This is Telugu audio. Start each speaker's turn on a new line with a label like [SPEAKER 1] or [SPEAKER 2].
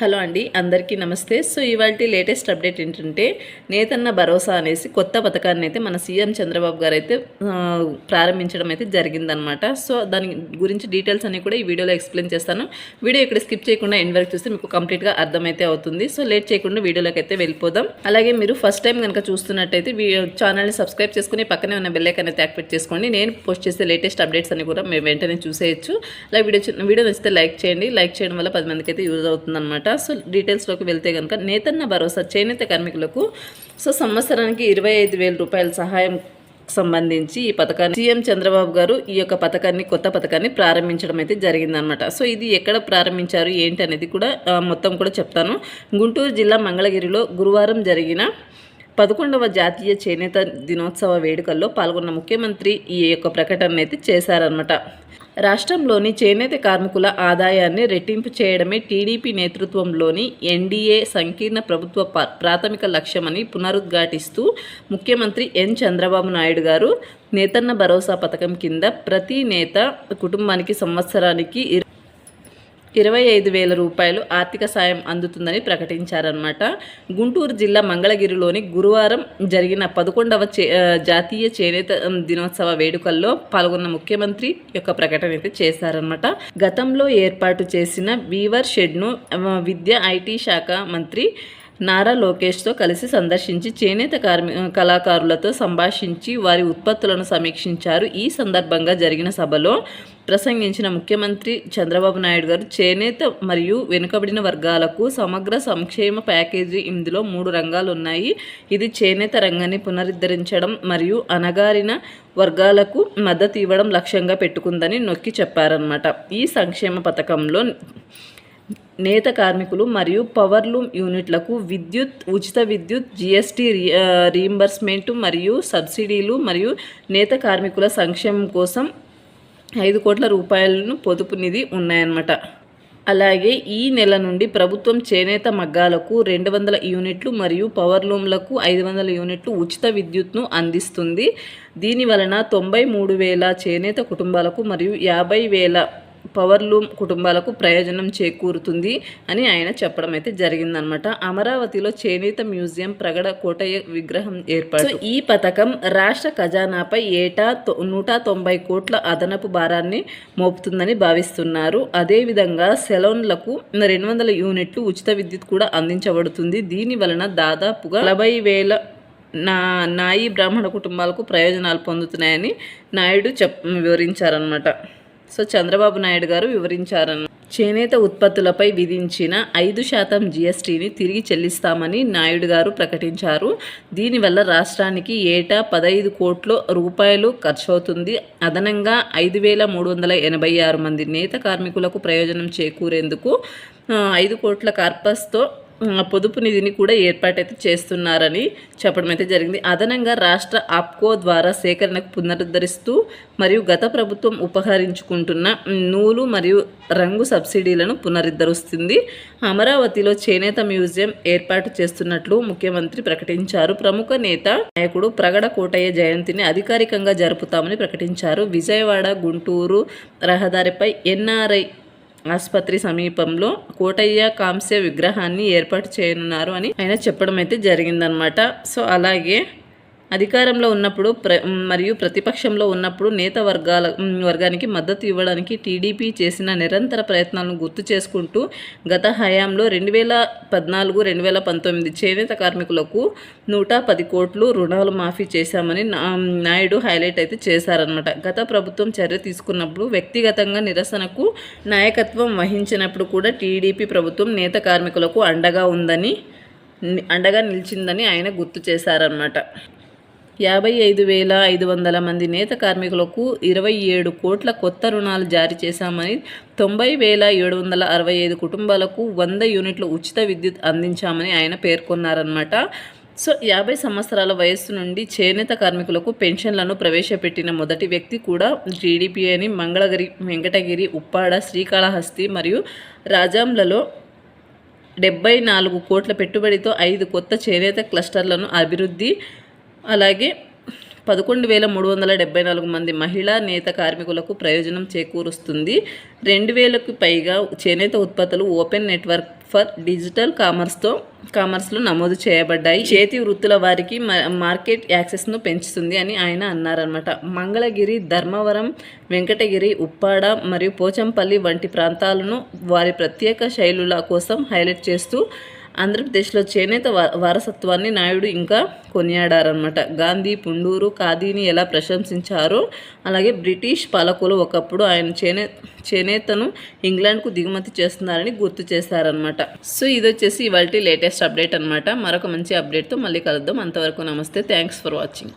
[SPEAKER 1] హలో అండి అందరికీ నమస్తే. సో ఇవాళ లేటెస్ట్ అప్డేట్ ఏంటంటే నేతన్న భరోసా అనేసి కొత్త పథకాన్ని అయితే మన సీఎం చంద్రబాబు గారు అయితే ప్రారంభించడం అయితే జరిగిందనమాట సో దాని గురించి డీటెయిల్స్ అన్నీ కూడా ఈ వీడియోలో ఎక్స్ప్లెయిన్ చేస్తాను. వీడియో ఇక్కడ స్కిప్ చేయకుండా ఎండ్ వరకు చూస్తే మీకు కంప్లీట్గా అర్థమైతే అవుతుంది. సో లేట్ చేయకుండా వీడియోలోకి అయితే వెళ్ళిపోదాం. అలాగే మీరు ఫస్ట్ టైం కనుక చూస్తున్నట్టయితే వీ ఛానల్ని సబ్స్క్రైబ్ చేసుకుని పక్కనే ఉన్న బెల్ అయితే యాక్టివేట్ చేసుకోండి. నేను పోస్ట్ చేసే లేటెస్ట్ అప్డేట్స్ అన్ని కూడా మేము వెంటనే చూసేయచ్చు. అలాగే వీడియో వీడియో నచ్చితే లైక్ చేయండి. లైక్ చేయడం వల్ల పది మందికి అయితే యూజ్ అవుతుందన్నమాట. సో డీటెయిల్స్లోకి వెళ్తే కనుక నేతన్న భరోసా చేనేత కార్మికులకు సో సంవత్సరానికి ఇరవై ఐదు వేల రూపాయల సహాయం సంబంధించి ఈ పథకాన్ని సీఎం చంద్రబాబు గారు ఈ యొక్క పథకాన్ని కొత్త పథకాన్ని ప్రారంభించడం అయితే జరిగిందనమాట. సో ఇది ఎక్కడ ప్రారంభించారు ఏంటి అనేది కూడా మొత్తం కూడా చెప్తాను. గుంటూరు జిల్లా మంగళగిరిలో గురువారం జరిగిన పదకొండవ జాతీయ చేనేత దినోత్సవ వేడుకల్లో పాల్గొన్న ముఖ్యమంత్రి ఈ యొక్క ప్రకటన అయితే చేశారనమాట. రాష్ట్రంలోని చేనేత కార్మికుల ఆదాయాన్ని రెట్టింపు చేయడమే టీడీపీ నేతృత్వంలోని ఎన్డీఏ సంకీర్ణ ప్రభుత్వ ప్రాథమిక లక్ష్యమని పునరుద్ఘాటిస్తూ ముఖ్యమంత్రి ఎన్. చంద్రబాబు నాయుడు గారు నేతన్న భరోసా పథకం కింద ప్రతి నేత కుటుంబానికి సంవత్సరానికి ఇరవై ఐదు వేల రూపాయలు ఆర్థిక సాయం అందుతుందని ప్రకటించారన్నమాట. గుంటూరు జిల్లా మంగళగిరిలోని గురువారం జరిగిన పదకొండవ చే జాతీయ చేనేత దినోత్సవ వేడుకల్లో పాల్గొన్న ముఖ్యమంత్రి యొక్క ప్రకటన అయితే చేశారనమాట గతంలో ఏర్పాటు చేసిన వీవర్ షెడ్ను విద్య ఐటీ శాఖ మంత్రి నారా లోకేష్తో కలిసి సందర్శించి చేనేత కార్మి కళాకారులతో సంభాషించి వారి ఉత్పత్తులను సమీక్షించారు. ఈ సందర్భంగా జరిగిన సభలో ప్రసంగించిన ముఖ్యమంత్రి చంద్రబాబు నాయుడు గారు చేనేత మరియు వెనుకబడిన వర్గాలకు సమగ్ర సంక్షేమ ప్యాకేజీ ఇందులో మూడు రంగాలు ఉన్నాయి. ఇది చేనేత రంగాన్ని పునరుద్ధరించడం మరియు అనగారిన వర్గాలకు మద్దతు ఇవ్వడం లక్ష్యంగా పెట్టుకుందని నొక్కి చెప్పారనమాట ఈ సంక్షేమ పథకంలో నేత కార్మికులు మరియు పవర్లూమ్ యూనిట్లకు విద్యుత్ ఉచిత విద్యుత్ జిఎస్టీ రీయింబర్స్మెంట్ మరియు సబ్సిడీలు మరియు నేత కార్మికుల సంక్షేమం కోసం ఐదు కోట్ల రూపాయలను పొదుపు నిధి ఉన్నాయన్నమాట. అలాగే ఈ నెల నుండి ప్రభుత్వం చేనేత మగ్గాలకు రెండు వందల యూనిట్లు మరియు పవర్లూమ్లకు ఐదు వందల యూనిట్లు ఉచిత విద్యుత్ను అందిస్తుంది. దీని వలన తొంభై మూడు వేల చేనేత కుటుంబాలకు మరియు యాభై వేల పవర్లూమ్ కుటుంబాలకు ప్రయోజనం చేకూరుతుంది అని ఆయన చెప్పడం అయితే జరిగిందనమాట అమరావతిలో చేనేత మ్యూజియం ప్రగడ కోటయ్య విగ్రహం ఏర్పాటు. ఈ పథకం రాష్ట్ర ఖజానాపై ఏటా తొ- నూట తొంభై కోట్ల అదనపు భారాన్ని మోపుతుందని భావిస్తున్నారు. అదేవిధంగా సెలూన్లకు రెండు వందల యూనిట్లు ఉచిత విద్యుత్ కూడా అందించబడుతుంది. దీని వలన దాదాపుగా నలభై వేల నా నాయి బ్రాహ్మణ కుటుంబాలకు ప్రయోజనాలు పొందుతున్నాయని నాయుడు చెప్ వివరించారనమాట సో చంద్రబాబు నాయుడు గారు వివరించారన్న చేనేత ఉత్పత్తులపై విధించిన ఐదు శాతం జీఎస్టీని తిరిగి చెల్లిస్తామని నాయుడు గారు ప్రకటించారు. దీనివల్ల రాష్ట్రానికి ఏటా పదహైదు కోట్ల రూపాయలు ఖర్చవుతుంది. అదనంగా ఐదు వేల మూడు వందల ఎనభై ఆరు మంది నేత కార్మికులకు ప్రయోజనం చేకూరేందుకు ఐదు కోట్ల కార్పస్తో పొదుపు నిధిని కూడా ఏర్పాటైతే చేస్తున్నారని చెప్పడం అయితే జరిగింది. అదనంగా రాష్ట్ర ఆప్కో ద్వారా సేకరణకు పునరుద్ధరిస్తూ మరియు గత ప్రభుత్వం ఉపహరించుకుంటున్న నూలు మరియు రంగు సబ్సిడీలను పునరుద్ధరిస్తుంది. అమరావతిలో చేనేత మ్యూజియం ఏర్పాటు చేస్తున్నట్లు ముఖ్యమంత్రి ప్రకటించారు. ప్రముఖ నేత నాయకుడు ప్రగడ కోటయ్య జయంతిని అధికారికంగా జరుపుతామని ప్రకటించారు. విజయవాడ గుంటూరు రహదారిపై ఎన్ఆర్ఐ ఆసుపత్రి సమీపంలో కోటయ్య కాంస్య విగ్రహాన్ని ఏర్పాటు చేయనున్నారు అని ఆయన చెప్పడం అయితే జరిగిందనమాట సో అలాగే అధికారంలో ఉన్నప్పుడు ప్ర మరియు ప్రతిపక్షంలో ఉన్నప్పుడు నేత వర్గాల వర్గానికి మద్దతు ఇవ్వడానికి టీడీపీ చేసిన నిరంతర ప్రయత్నాలను గుర్తు చేసుకుంటూ గత హయాంలో రెండు వేల పద్నాలుగు రెండు వేల పంతొమ్మిది చేనేత కార్మికులకు నూట పది కోట్లు రుణాలు మాఫీ చేశామని నా- నాయుడు హైలైట్ అయితే చేశారనమాట గత ప్రభుత్వం చర్య తీసుకున్నప్పుడు వ్యక్తిగతంగా నిరసనకు నాయకత్వం వహించినప్పుడు కూడా టీడీపీ ప్రభుత్వం నేత కార్మికులకు అండగా ఉందని అండగా నిలిచిందని ఆయన గుర్తు చేశారనమాట యాభై ఐదు వేల ఐదు వందల మంది నేత కార్మికులకు ఇరవై ఏడు కోట్ల కొత్త రుణాలు జారీ చేశామని తొంభై వేల ఏడు వందల అరవై ఐదు కుటుంబాలకు వంద యూనిట్ల ఉచిత విద్యుత్ అందించామని ఆయన పేర్కొన్నారనమాట సో యాభై సంవత్సరాల వయస్సు నుండి చేనేత కార్మికులకు పెన్షన్లను ప్రవేశపెట్టిన మొదటి వ్యక్తి కూడా టీడీపీ అని మంగళగిరి వెంకటగిరి ఉప్పాడ శ్రీకాళహస్తి మరియు రాజాంలలో డెబ్బై నాలుగు కోట్ల పెట్టుబడితో ఐదు కొత్త చేనేత క్లస్టర్లను అభివృద్ధి అలాగే పదకొండు వేల మూడు వందల డెబ్బై నాలుగు మంది మహిళా నేత కార్మికులకు ప్రయోజనం చేకూరుస్తుంది. రెండు వేలకు పైగా చేనేత ఉత్పత్తులు ఓపెన్ నెట్వర్క్ ఫర్ డిజిటల్ కామర్స్తో కామర్స్లో నమోదు చేయబడ్డాయి. చేతి వృత్తుల వారికి మ- మార్కెట్ యాక్సెస్ను పెంచుతుంది అని ఆయన అన్నారనమాట మంగళగిరి ధర్మవరం వెంకటగిరి ఉప్పాడ మరియు పోచంపల్లి వంటి ప్రాంతాలను వారి ప్రత్యేక శైలుల కోసం హైలైట్ చేస్తూ ఆంధ్రప్రదేశ్లో చేనేత వారసత్వాన్ని నాయుడు ఇంకా కొనియాడారనమాట గాంధీ పుండూరు ఖాదీని ఎలా ప్రశంసించారో అలాగే బ్రిటిష్ పాలకులు ఒకప్పుడు ఆయన చేనే చేనేతను ఇంగ్లాండ్కు దిగుమతి చేస్తున్నారని గుర్తు చేశారనమాట సో ఇది వచ్చేసి ఇవాళ లేటెస్ట్ అప్డేట్ అనమాట మరొక మంచి అప్డేట్తో మళ్ళీ కలుద్దాం. అంతవరకు నమస్తే. Thanks for watching.